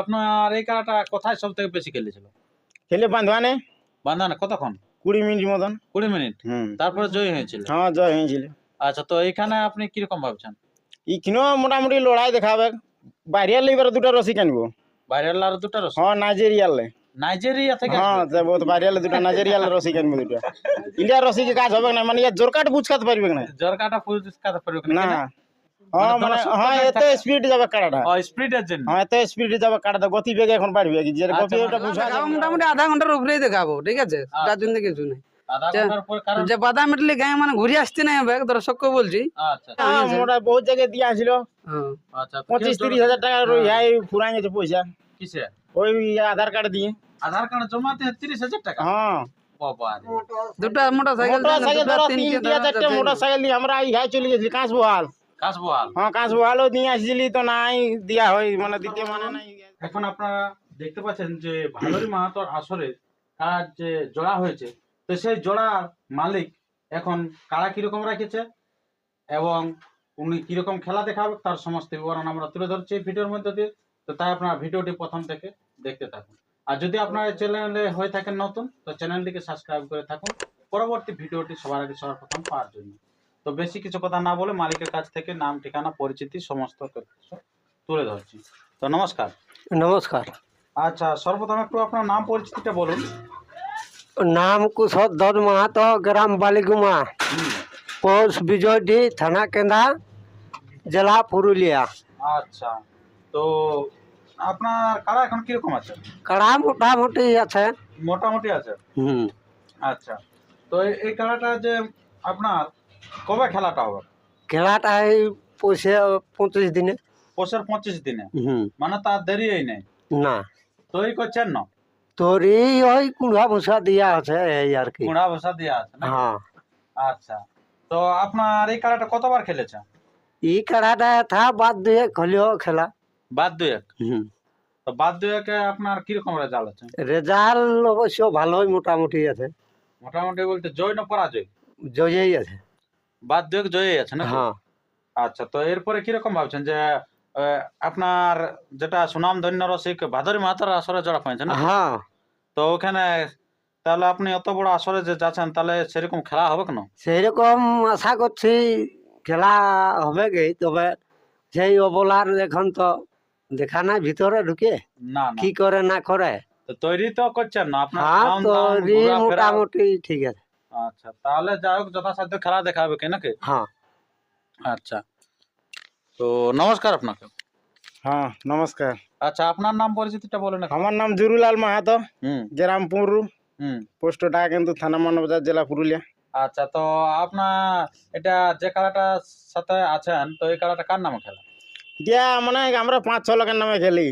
আপনার এই খেলাটা কোথায় সব থেকে বেশি খেলেছিল? খেলে বাঁধবানে বান্ধানা কতক্ষণ? কুড়ি মিনিট মতন। কুড়ি মিনিট? তারপরে জয় হয়েছিল? হ্যাঁ জয় হয়েছিল। আচ্ছা তো এখানে আপনি কীরকম ভাবছেন? ইখিনও মোটামুটি লড়াই দেখাবে। বাইরের লিবার দুটা রসি কানব বাইরের আর দুটা রস হ্যাঁ নাইজেরিয়ালে নাইজেরিয়া থেকে হ্যাঁ বহুত বাইরের দুটা নাইজেরিয়াল রসি কানব দুটো। ইন্ডিয়ার রসি কি কাজ হবে না? মানে ইয়া জোর কাট বুঝকাতে পারবে না। জরকাটা করবে না। না। হ্যাঁ মানে মানে হ্যাঁ এত স্পিড যাবে কাটাটা ও স্পিডের জন্য? হ্যাঁ এত স্পিড যাবে কাটাটা গতি বেগে এখন বাড়বে। কি যে গতি আচ্ছা, ওটা বুঝা দেখাবো মোটামুটি আধা ঘণ্টার উপরেই দেখাবো ঠিক আছে? তার জন্য কিছু নেই। যা- বাদাম ইডলি গায়ে মানে ঘুরে আসতে নাই হবে দর্শককে বলছি। আচ্ছা। হ্যাঁ, মোটা বহুত জায়গায় দিয়ে হ্যাঁ। আচ্ছা তো পঁচিশ তিরিশ হাজার টাকার ওই হাই ফুরাই গেছে পয়সা। কিসে? ওই আধার কার্ড দিয়ে। আধার কার্ড জমাতে তিরিশ হাজার টাকা? হ্যাঁ। দুটা মোটর সাইকেল মোটর ধরো তিন চারটে মোটর সাইকেল দিয়ে আমরা এই হাই চলে গেছিলি কাঁচ বহাল কাশবহাল হ্যাঁ কাঁচ নিয়ে আসছিলি তো নাই দিয়া হয় মানে দিতে মানে নাই। এখন আপনারা দেখতে পাচ্ছেন যে ভালোরি মাহাতোর আসরে কার যে জোড়া হয়েছে তো সেই জোড়ার মালিক এখন কারা কীরকম রেখেছে এবং উনি কীরকম খেলা দেখাবে তার সমস্ত বিবরণ আমরা তুলে ধরছি ভিডিওর মধ্যে দিয়ে। তো তাই আপনারা ভিডিওটি প্রথম থেকে দেখতে থাকুন। আর যদি আপনার চ্যানেলে হয়ে থাকেন নতুন তো চ্যানেলটিকে সাবস্ক্রাইব করে থাকুন। পরবর্তী ভিডিওটি সবার আগে সবার প্রথম পাওয়ার জন্য। তো বেশি কিছু কথা না বলে মালিকের কাছ থেকে নাম ঠিকানা পরিচিতি সমস্ত তুলে ধরছি। তো নমস্কার। নমস্কার। আচ্ছা সর্বপ্রথম একটু আপনার নাম পরিচিতিটা বলুন। নাম কুশধর মাহাতো গ্রাম বালিগুমা। পোস্ট বিজয়ডি থানা কেন্দা জেলা পুরুলিয়া। আচ্ছা তো আপনার কারা এখন কীরকম আছে? কাড়া মোটামুটি আছে। মোটামুটি আছে? হুম। আচ্ছা তো এই- খেলাটা যে আপনার কবে খেলাটা হবে? খেলাটা এই পয়সা পঁচিশ দিনে। পৌষের পঁচিশ দিনে? মানে তার দেরি এই নেই? না। তৈরি করছেন না? তোরই ওই কুড়া ভুষা দিয়া আছে এই আর কি। কুড়া বসা দেওয়া আছে না হ্যাঁ। আচ্ছা। তো আপনার এই খেলাটা কতবার খেলেছে এই কাড়াটা থা বাদ দিয়ে খলিও খেলা। বাদ দুয়েক হুম। তো বাদ দুয়েকে আপনার কীরকম রেজাল্ট আছে? রেজাল্ট অবশ্য ভালোই মোটামুটি আছে। মোটামুটি বলতে জয় না পরাজয়? জয়ই আছে। বাদ দুয়েক জয়ই আছে না হ্যাঁ। আচ্ছা তো এরপরে কীরকম ভাবছেন যে আহ, আপনার যেটা সুনাম ধন্য রসিক ভাদরি মাতার আসরে জড়া পাইছেন না? হ্যাঁ। তো ওখানে তাহলে আপনি অত বড় আসরে যে যাচ্ছেন তাহলে সেরকম খেলা হবে কেন? সেই রকম আশা করছি খেলা হবে কি তবে সেই অবলার এখন তো দেখা নাই ভিতরে ঢুকে। না না। কি করে না করে। তো তৈরি তো করছেন না আপনার হ্যাঁ নাম ঘোরাফেরা- মোটামুটি ঠিক আছে। আচ্ছা তাহলে যাই হোক যথাসাধ্য খেলা দেখাবে কি নাকি? হ্যাঁ। আচ্ছা। তো নমস্কার আপনাকে। হ্যাঁ নমস্কার। আচ্ছা আপনার নাম পরিচিতিটা বলেন। আমার নাম জুরুলাল মাহাতো হুম। গ্রামপুর হুম। পোস্টটা কিন্তু থানা মানবজার জেলা পুরুলিয়া। আচ্ছা তো আপনার এটা যে খেলাটার সাথে আছেন তো এই খেলাটা কার নামে খেলা? দিয়া মানে আমরা পাঁচ ছ লোকের নামে খেলি।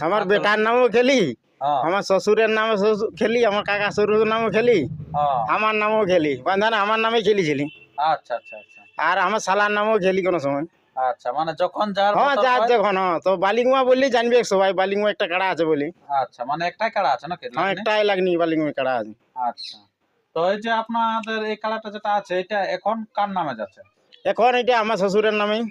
আমার বেটার নামেও খেলি। আমার শ্বশুরের নামে শ্বশুর খেলি আমার কাকা শ্বশুরের নামেও খেলি হ্যাঁ, আমার নামেও খেলি। বান্ধানে আমার নামে খেলিছিলি। আচ্ছা আচ্ছা আচ্ছা। আর আমার শালার নামেও খেলি কোনো সময়। আচ্ছা মানে যখন যার হ্যাঁ যার হয়- যখন হ্যাঁ। তো বালিগুমা বললি জানবে সবাই বালিগুমা একটা কাড়া আছে বলি। আচ্ছা মানে একটাই কাড়া আছে নাকি? হ্যাঁ? একটাই লাগনি বালিগুমা কাড়া আছে। আচ্ছা। তো এই যে আপনাদের এই কাড়াটা যেটা আছে এটা এখন কার নামে যাচ্ছে? এখন এটা আমার শ্বশুরের নামেই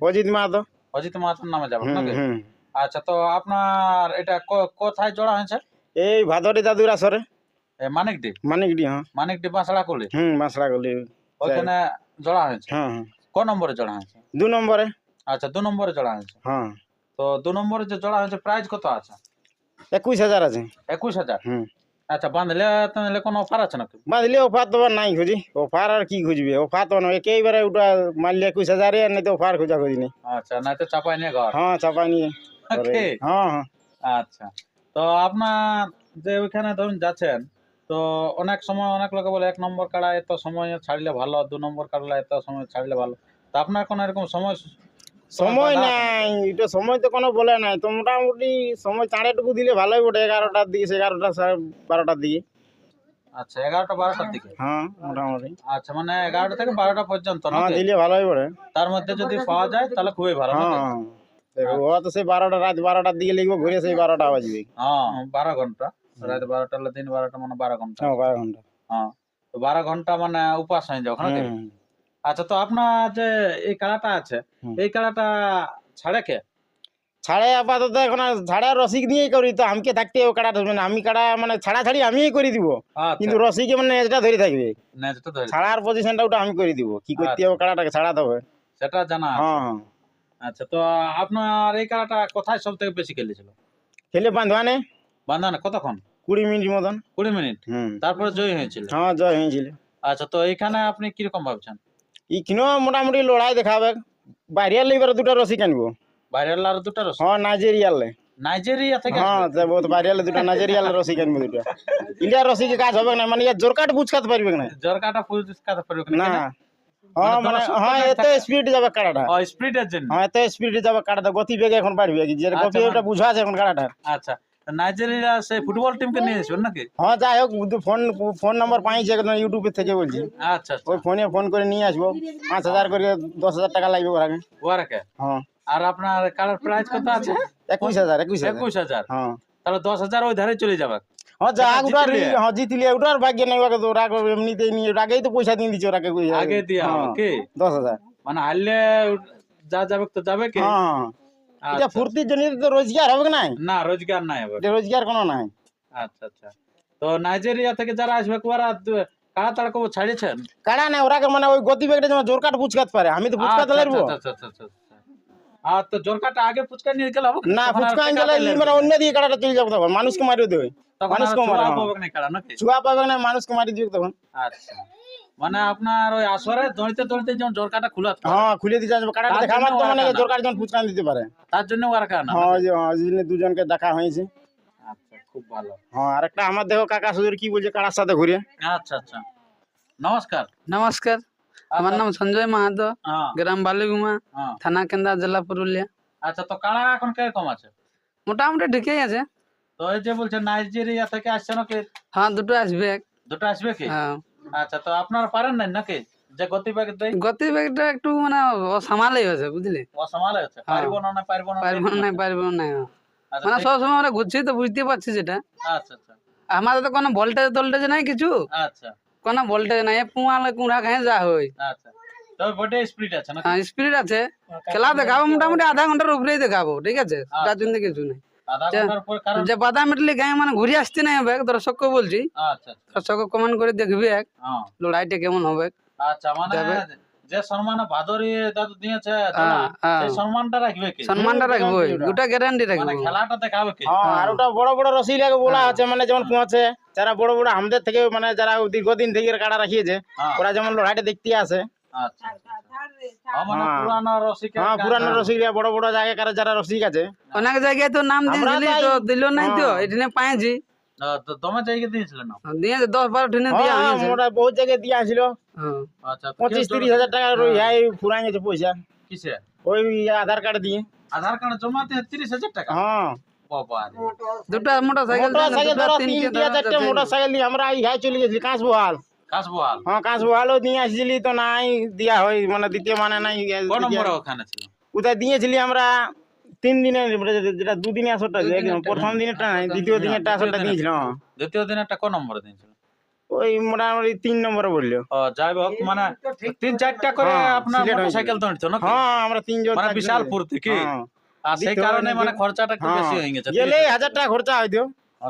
অজিত মাহাতো। অজিত মাহাতোর নামে যাবে নাকি? হুম। আচ্ছা তো আপনার এটা কোথায় জোড়া হয়েছে? এই ভাদরি দাদুর আসরে। এ মানিকডি? মানিকডি হ্যাঁ। মানিকডি বাঁশড়া করলি হুম বাঁশড়া গলি ওখানে জোড়া হয়েছে? হ্যাঁ হ্যাঁ। ক নম্বরে জোড়া হয়েছে? দু নম্বরে। আচ্ছা দু নম্বরে জোড়া হয়েছে। হ্যাঁ। তো দু নম্বরে যে জোড়া হয়েছে প্রাইস কত আছে? একুশ হাজার আছে। একুশ হাজার? হুম। আচ্ছা বাঁধলে তাহলে কোনো অফার আছে নাকি? বাঁধলে অফার তো নাই খুঁজি। অফার আর কি খুঁজবে? অফার তো নয় একেবারে ওটা মারলে একুশ হাজারে আর নাই তো অফার খোঁজা খুঁজি নেই। আচ্ছা নাই তো চাপাই নিয়ে ঘর। হ্যাঁ চাপাই নিয়ে। করে। হ্যাঁ। আচ্ছা। তো আপনার যে ওইখানে ধরুন যাচ্ছেন তো অনেক সময় অনেক লোকে বলে এক নম্বর কাড়া এত সময় ছাড়লে ভালো দু নম্বর কাড়লা এত সময় ছাড়লে ভালো। তা আপনার কোনো এরকম সময় সময় নাই এটা সময় তো কোনো বলে নাই। তো মোটামুটি সময় চাঁড়েটুকু দিলে ভালোই বটে এগারোটার দিকে এগারোটা সাড়ে বারোটার দিকে। আচ্ছা এগারোটা বারোটার দিকে? হ্যাঁ মোটামুটি। আচ্ছা মানে এগারোটা থেকে বারোটা পর্যন্ত হ্যাঁ দিলে ভালোই বটে। তার মধ্যে যদি পাওয়া যায় তাহলে খুবই ভালো হ্যাঁ। নাকি? হ্যাঁ। দেখো, ও তো সেই বারোটা রাত বারোটার দিকে লিখব ঘুরে সেই বারোটা বাজবে। হ্যাঁ বারো ঘণ্টা। রাত বারোটা দিন বারোটা মানে বারো ঘণ্টা। হ্যাঁ বারো ঘণ্টা। হ্যাঁ তো বারো ঘণ্টা মানে উপাস হয়ে যাও নাকি? আচ্ছা তো আপনার যে এই কাড়াটা আছে এই কাড়াটা ছাড়ে কে? ছাড়ে আপাতত এখন ছাড়া রসিক দিয়েই করি তো আমাকে থাকতে ধরবে না? আমি কাড়া মানে ছাড়া ছাড়ি আমিই করে দিব। আচ্ছা। কিন্তু রসিকে মানে এটা ধরে থাকবে। নেজটা ছাড়ার পজিশনটা ওটা আমি করে দিব। কি করতে হবে কাড়াটাকে ছাড়াতে হবে। সেটা জানা। হ্যাঁ হ্যাঁ। আচ্ছা তো আপনার এই খেলাটা কোথায় সব থেকে বেশি খেলেছিল? খেলে বাঁধবানে বান্ধানে কতক্ষণ? কুড়ি মিনিট মতন। কুড়ি মিনিট? হুম। তারপরে জয় হয়েছিল? হ্যাঁ জয় হয়েছিল। আচ্ছা তো এখানে আপনি কীরকম ভাবছেন? ইখিনো মোটামুটি লড়াই দেখাবে। বাইরের লিবার দুটো রসিক আনব বাইরের আর দুটা রস হ্যাঁ নাইজেরিয়ালে নাইজেরিয়া থেকে হ্যাঁ বহুত বাইরের দুটো নাইজেরিয়ালে রসিক আনব দুটো। ইন্ডিয়ার রসিকে কাজ হবে না? মানে জোরকাট বুঝকাতে পারবে না। জ্বর কাটা পরিষ্কার করবে না। না। হ্যাঁ মানে মানে হ্যাঁ এত। স্পিড যাবে কাড়াটা। ও স্পিডের জন্য? হ্যাঁ এত স্পিডে যাবে কাড়াটা গতি বেগে এখন বাড়বে। কি যে আচ্ছা, গতি ওটা মানে- বুঝা আছে এখন কাড়াটা। আচ্ছা নাইজেরিয়া সেই ফুটবল টিমকে নিয়ে নাকি? হ্যাঁ যাই হোক ফোন ফোন নাম্বার পাইছি একদম ইউটিউবের থেকে বলছি। আচ্ছা আচ্ছা। ওই ফোনে ফোন করে নিয়ে আসব। পাঁচ হাজার করে দশ হাজার টাকা লাগবে ওর আগে। ওয়ারাকে হ্যাঁ। আর আপনার কালার প্রাইস কত আছে? একুশ হাজার একুশ একুশ হাজার? হ্যাঁ। তাহলে দশ হাজার ওই ধারে চলে যাবে। হ্যাঁ যা হ্যাঁ ভাগ্য নেই ওকে তো ওরা এমনিতেই নিয়ে আগেই তো পয়সা দিয়ে দিচ্ছে ওরাকে আগে দিয়া হবে দশ হাজার মানে হারলে যা যাবে তো যাবে কি হ্যাঁ এটা ফুর্তির জন্য তো রোজগার হবে না না রোজগার নাই হবে রোজগার কোনো নাই আচ্ছা আচ্ছা তো নাইজেরিয়া থেকে যারা আসবে ওরা দু- কাড়া তাড়া কবো ছাড়িয়েছেন? কাড়া নাই ওরাকে মানে ওই গতিবেগটা যেমন জোর কাট পুচকাতে পারে আমি তো আচ্ছা, লাগবো আচ্ছা, আচ্ছা, আচ্ছা, আচ্ছা। আর তো জোরকাটা আগে ফুচকা নিয়ে গেলে হবে না তখন আর ফুচকা টেকা গেলে পেলে মানে অন্য দিকে কাড়াটা চলে যাব তখন মানুষকে মারিয়ে দেবে। তখন আর মানুষকে ছোঁয়া মারা, হ্যাঁ। পাবে না কাড়া নাকি? ছুয়া পাবে না মানুষকে মারি দিবে তখন। আচ্ছা। মানে আপনার ওই আসরে দড়িতে দড়িতে যেমন জোরকাটা খুলা হ্যাঁ খুলে দিতে যাবে কাড়াটা তার দেখা জন্য মাত্র মানে ওরা কানা। জোর কাট যেমন ফুচকা দিতে পারে। তার জন্য ওরা কানা হ্যাঁ ওই যে হ্যাঁ, ওই জন্য দুজনকে দেখা হয়েছে। আচ্ছা খুব ভালো। হ্যাঁ আর একটা আমার দেখো কাকা সুদূর কি বলছে কাড়ার সাথে ঘুরে। আচ্ছা আচ্ছা। নমস্কার। নমস্কার। আমার নাম সঞ্জয় মাহাতো হ্যাঁ। গ্রাম বালিগুমা হ্যাঁ। থানা কেন্দ্রা জেলা পুরুলিয়া। আচ্ছা তো কাড়া এখন কীরকম আছে? মোটামুটি ঠিকই আছে। তো এই যে বলছে নাইজেরিয়া থেকে আসছে নাকি? হ্যাঁ দুটো আসবে। দুটো আসবে কি? হ্যাঁ। আচ্ছা তো আপনারা পারেন না নাকি? যে গতিবেগ দেয় গতিবেগটা একটু মানে সামালেই হয়েছে বুঝলি? অসমালে আছে। হ্যাঁ। পারব না না পারব না পারব না পারব না। আচ্ছা মানে ঠিক- সবসময় আমরা ঘুরছি তো বুঝতে পারছি যেটা আচ্ছা আচ্ছা। আমাদের তো কোনো ভোল্টেজ টোল্টেজ নাই কিছু। আচ্ছা। কোনো ভোল্টেজ নাই পুঁয়ালে কুঁড়া খাই যা হয় আচ্ছা তবে বটে স্পিড আছে না হ্যাঁ স্পিড আছে খেলা দেখাবো মোটামুটি আধা ঘণ্টার উপরেই দেখাবো ঠিক আছে তার জন্য কিছু নেই আধা যে- ঘণ্টার পর কারণ যে বাদাম মেটলি গায়ে মানে ঘুরে আসতে নাই হবে দর্শককে বলছি দর্শক কমেন্ট করে দেখবি এক হ্যাঁ লড়াইটা কেমন হবে আচ্ছা মানে যে সম্মান ভাদরি দাদু দিয়েছে। সেই সম্মানটা রাখবে কি সম্মানটা রাখব গোটা গ্যারান্টি মানে রাখব খেলাটা দেখাবে কি হ্যাঁ আর ওটা বড় বড় রসিলাকে বলা আছে মানে যেমন পৌঁছে যারা বড় বড় আমাদের থেকে মানে যারা দীর্ঘদিন থেকে কাড়া রাখিয়েছে হ্যাঁ, ওরা যেমন লড়াইটা দেখতে আসে। আচ্ছা আচ্ছা, আচ্ছা। হ্যাঁ, মানে হ্যাঁ। পুরানো রসিকের হ্যাঁ গান। পুরানো রসিকরা বড় বড় জায়গাকার যারা রসিক আছে। অনেক জায়গায় তো নাম আমরা দিয়েছিলি তাই- তো দিল নাই তো হ্যাঁ। এখানে পাইছি। আহ, তো তোমার জায়গা দিয়েছিল না দিয়েছে দশ বারো ঠিনে দিয়ে হ্যাঁ হয়েছে। ওরা বহুত জায়গায় দিয়ে আসছিল হ্যাঁ। আচ্ছা তো পঁচিশ কেউ তিরিশ হাজার টাকা ওই হাই ফুরাই গেছে পয়সা। কিসে? ওই আধার কার্ড দিয়ে। আধার কার্ড জমাতে তিরিশ হাজার টাকা? হ্যাঁ। বাবা রে। দুটা মোটর সাইকেল ধরো তিনটে চারটে মোটর দিয়ে আমরা ইহাই চলে গেছি কাঁচ বহাল হ্যাঁ কাঁচ দিয়ে আসছিলি তো নাই দিয়া হয় মানে দ্বিতীয় মানে নাই কোন নম্বরে ওখানে ছিল? কোথায় দিয়েছিলি আমরা তিন দিনের যেটা দুদিনে আসরটা প্রথম দিনেরটা নাই দ্বিতীয় দিনেরটা আসরটা দিয়েছিলাম। হ্যাঁ। দ্বিতীয় দিন একটা কোন নম্বরে দিয়েছিল? ওই মোটামুটি তিন নম্বরে বলল। যাই হোক মানে তিন চারটা করে হ্যাঁ, আপনার মোটরসাইকেল তো হ্যাঁ আমরা তিনজন মানে বিশাল গেছি। ফুর্তি কি? হ্যাঁ। আর সেই কারণে মানে খরচাটা একটু বেশি হ্যাঁ। গেছে। গেলে হাজার টাকা খরচা হয়তো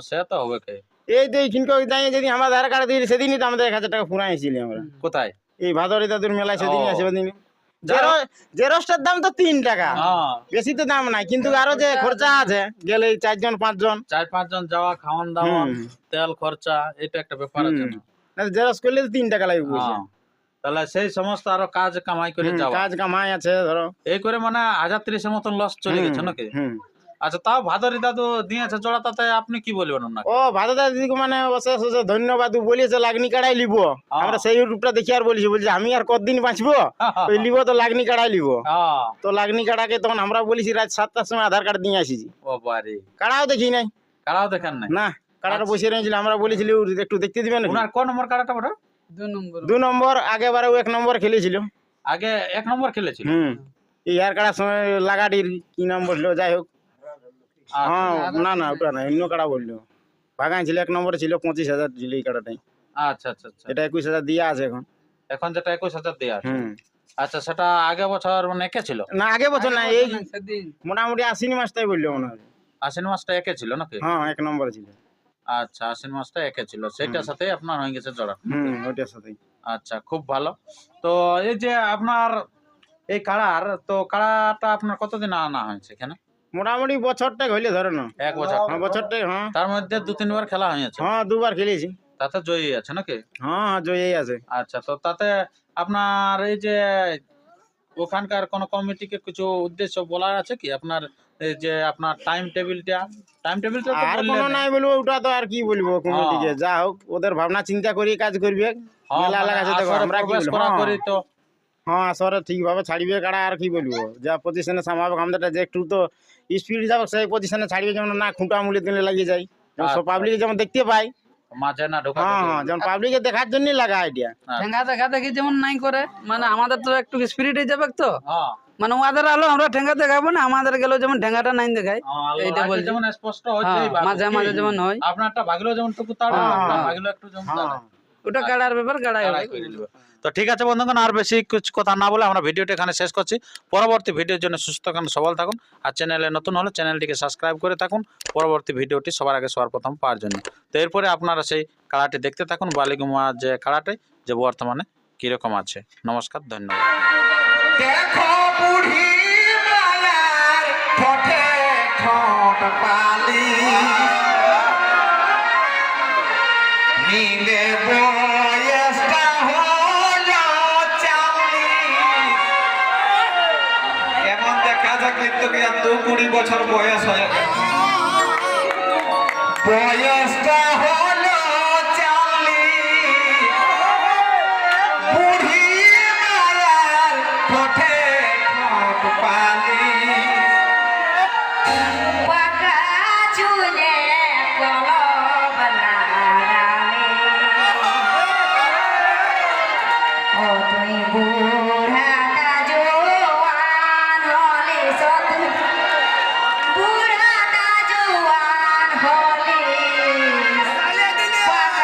সে তো হবে কে? এই তো এইখানকে দাঁড়িয়ে যদি আমার আধার কার্ড দিয়ে সেদিনই তো আমাদের এক হাজার টাকা ফুরাই আমরা। কোথায়? এই ভাদরি দাদুর মেলায় সেদিনই আছে ওদিন জেরক্সটার দাম তো তিন টাকা। হ্যাঁ। বেশি তো দাম নাই কিন্তু আরও যে খরচা আছে গেলে চারজন পাঁচজন। চার পাঁচজন যাওয়া খাওয়ান দাওয়া তেল খরচা এটা একটা ব্যাপার আছে জেরক্স করলে তো তিন টাকা লাগবে। হ্যাঁ। তাহলে সেই সমস্ত আরও কাজ কামাই করে যাওয়া। কাজ কামাই আছে ধরো। এই করে মানে হাজার তিরিশের মতন লস চলে গেছে নাকি? আচ্ছা তাও ভাদরি দাদু দিয়েছে জোড়া তাতে আপনি কি বলবেন ওনাকে? ও ভাদা দিদিকে মানে অশেষ অশেষ ধন্যবাদ ও বলেছে লাগনি কাড়াই লিব। আমরা সেই ইউটিউবটা দেখি আর বলছি বলছি আমি আর কতদিন বাঁচবো? ওই লিব তো লাগনি কাড়াই লিব। তো লাগনি কাড়াকে তখন আমরা বলেছি রাত সাতটার সময় আধার কার্ড দিয়ে আসিছি ও বাড়ি কাড়াও দেখি নাই। কারাও দেখেন নাই? না কাড়াটা বসে রয়েছিল আমরা বলেছিলি একটু দেখতে দিবেন? কোন নম্বর কাড়াটা ওটা দু নম্বর দু নম্বর আগে বারে এক নম্বর খেলেছিল আগে এক নম্বর খেলেছিল? হুম। কাড়ার সময় লাগাটির কি নাম বলল যাই হোক। হ্যাঁ না না ওটা না অন্য কাড়া বলল। বাগান ছিল এক নম্বরে ছিল পঁচিশ হাজার ছিল এই কাড়াটাই। আচ্ছা আচ্ছা আচ্ছা। এটা একুশ হাজার দিয়ে আছে এখন। এখন যেটা একুশ হাজার দেওয়া আছে। হুম। আচ্ছা সেটা আগে বছর মানে একে ছিল? না আগে বছর না এই মোটামুটি আশ্বিন মাসটাই বলল মনে হয়। আশ্বিন মাসটা একে ছিল নাকি? হ্যাঁ এক নম্বর ছিল। আচ্ছা আশ্বিন মাসটা একে ছিল। সেটার সাথে আপনার হয়ে গেছে জোড়া। হুম ওইটার সাথেই। আচ্ছা খুব ভালো। তো এই যে আপনার এই কাড়ার তো কাড়াটা আপনার কতদিন আনা হয়েছে এখানে? মোটামুটি বছরটাই হইলে ধরে না এক বছর। হ্যাঁ বছরটাই হ্যাঁ। তার মধ্যে দু তিনবার খেলা হয়েছে? হ্যাঁ দুবার খেলেছি। তাতে জয়ী আছে নাকি? হ্যাঁ হ্যাঁ জয়ই আছে। আচ্ছা তো তাতে আপনার এই যে ওখানকার কোন কমিটিকে কিছু উদ্দেশ্য বলার আছে কি? আপনার যে আপনার টাইম টেবিলটা টাইম টেবিলটা তো আর। কোনো নাই বলব ওটা তো আর কি বলব কমিটিকে? যা হোক ওদের ভাবনা চিন্তা করি কাজ করবে হ্যাঁ, মেলা মানে লাগাছে দেখো আমরা কি করা হ্যাঁ। করি তো। হ্যাঁ আসরে ঠিকভাবে ছাড়িবে কাড়া আর কি বলব? যা পজিশনে সামাবে আমাদের যে একটু তো স্পিড যাবে সেই পজিশনে ছাড়িবে যেমন না খুঁটা মুলি দিলে লাগিয়ে যায়। সব পাবলিক যেমন দেখতে পাই মাঝে না ঢোকা হ্যাঁ হ্যাঁ যেমন পাবলিকে দেখার জন্যই লাগা আইডিয়া। ঠেঙ্গা দেখা দেখি যেমন নাই করে। মানে আমাদের তো একটু স্পিরিটে যাবে তো। হ্যাঁ। মানে ওদের আলো আমরা ঠেঙ্গা দেখাবো না আমাদের গেল যেমন ঠেঙ্গাটা নাই দেখায়। এইটা বলছি। যেমন স্পষ্ট হচ্ছে মাঝে মাঝে যেমন হয়। আপনারটা ভাগলো যেমন টুকু তাড়া আপনার। ভাগলো একটু যেমন ওটা গাড়ার ব্যাপার কাড়াই তো ঠিক আছে বন্ধুগণ, আর বেশি কিছু কথা না বলে আমরা ভিডিওটা এখানে শেষ করছি। পরবর্তী ভিডিওর জন্য সুস্থ থাকুন, সবল থাকুন, আর চ্যানেলে নতুন হলে চ্যানেলটিকে সাবস্ক্রাইব করে থাকুন। পরবর্তী ভিডিওটি সবার আগে সবার প্রথম পাওয়ার জন্য। তো এরপরে আপনারা সেই কাড়াটি দেখতে থাকুন, বালিগুমা যে কাড়াটি যে বর্তমানে কীরকম আছে। নমস্কার, ধন্যবাদ। দেখো বুড়ি মায়ার ঠোঁটে ঠোঁট পালি যদি দু কুড়ি বছর বয়স হয়। বয়স